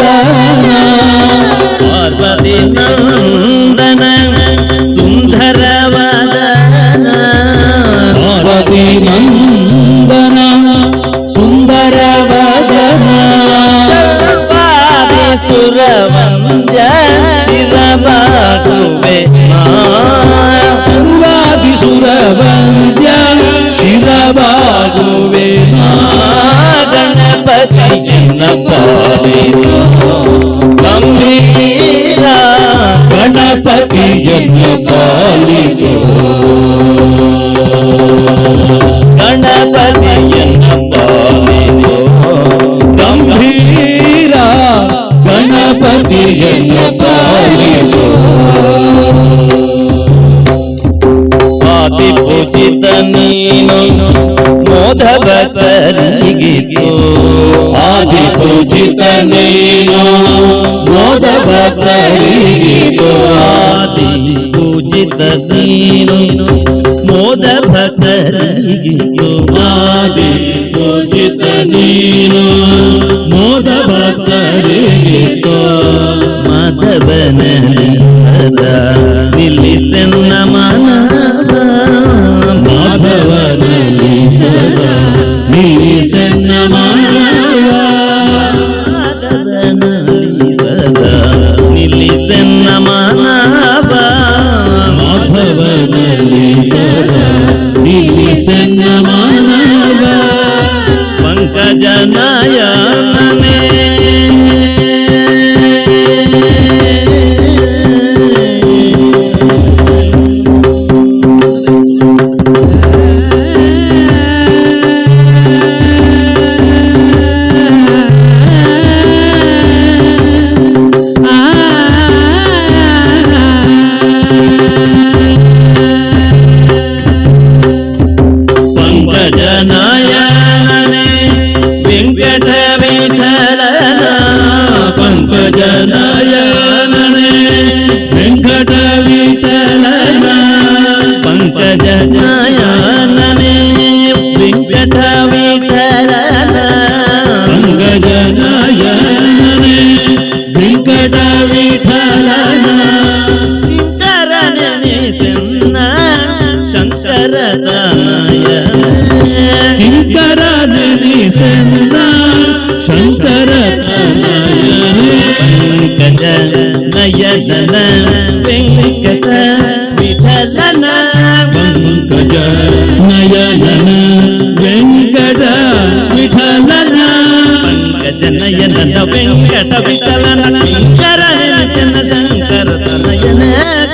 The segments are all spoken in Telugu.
दा लीजो गणपतियन्नप्प लीजो गम्भीरा गणपतियन्नप्प लीजो आदिपूजित नीनो मोदवतर्जिगितो आदिपूजित नीनो मोदवतर्जिगितो आदि ಪೂಜಿತ ನೀನು ಮೋದ ಭಕ್ತರಿಗಿತು ಆದಿ ಪೂಜಿತ ನೀನು ಮೋದ ಭಕ್ತರಿಗಿತ್ತು ಆದಿ ಪೂಜಿತ ನೀನು కృష్ణ మాధవ పంకజనాయా ಪಂಕಜನಯನೇ ವೆಂಕಟ ವಿಠಲನ ಪಂಕಜನಯನನೆ ವೆಂಕಟ ವಿಠಲನ ಶಂಕರನೆನಿಸೆನ್ನ ಶಂಕರತನಯ ಕಿಂಕರ ನೆನೆಸನ್ನ ಶಂಕರ ತನಯನೆ ಪಂಕಜ ನಯನ ವೆಂಕಟ ವಿಠಲನ చెన్నయ్యన వెంకట విఠలన శంకరన చెన్న శంకర తనయన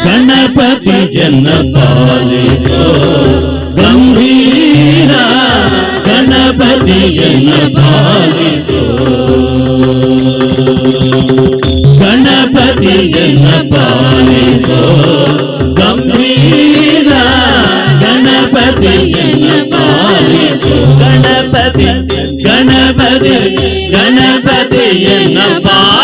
గణపతి జన పాలేశో గంభీర గణపతి జన పాలేశో గణపతి జన పాలేశో గంభీర గణపతి జన 也难吧。